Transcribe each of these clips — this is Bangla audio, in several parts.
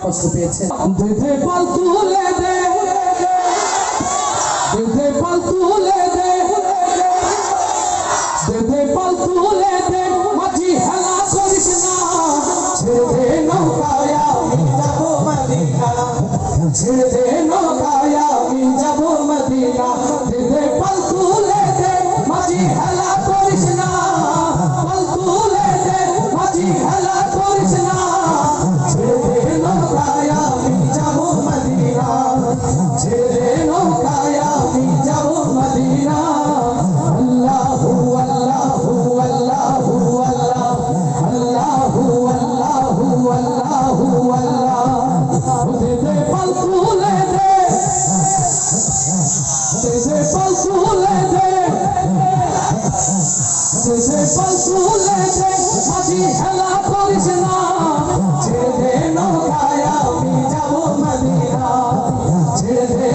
কষ্ট পেয়েছেন? দেধে পাল তুলে দে। দেধে পাল তুলে দে। দেধে পাল তুলে দে। মাঝি হেলা করিস না। ছেড়ে দে। মাঝি হেলা তুলে দে মাঝি হেলা করিস না। ছেড়ে নৌকায় আমি যাব মদিনা ছেড়ে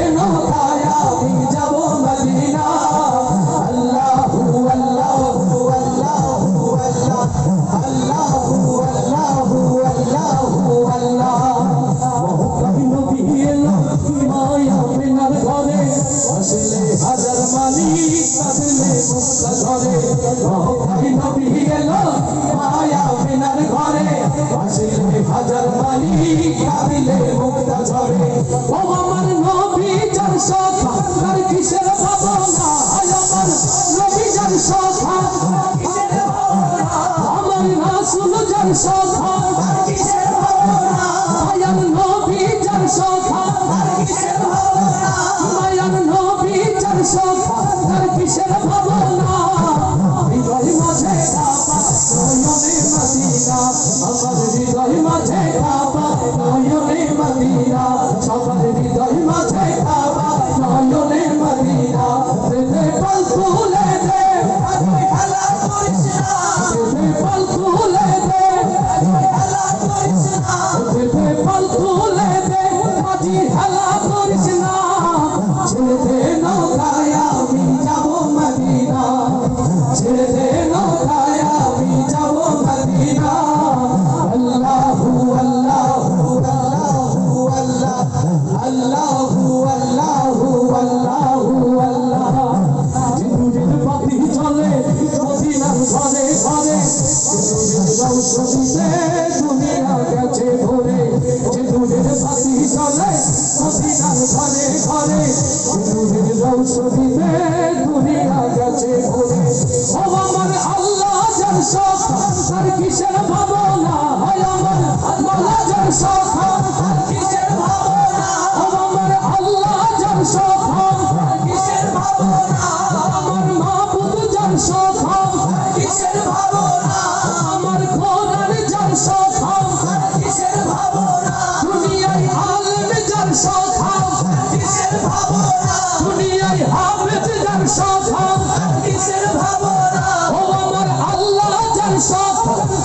হাজার মানি কাঁদলে মুক্তা ধরে। মহকাই নবী এলো মায়া বিনার ঘরে। আসলে হাজার মানি কাঁদলে মুক্তা ঝরে। ও আমার নবী যার সখা, তার কিসের ভাবনা? আমার নবী যার সখা আমার রাসূল যার সখা জিন্দুরির রৌশনীতে দুনিয়া গেছে যে জিন্দুরির পাখি চলে মদিনার ঘরে ঘরে জিন্দুরির রৌশনীতে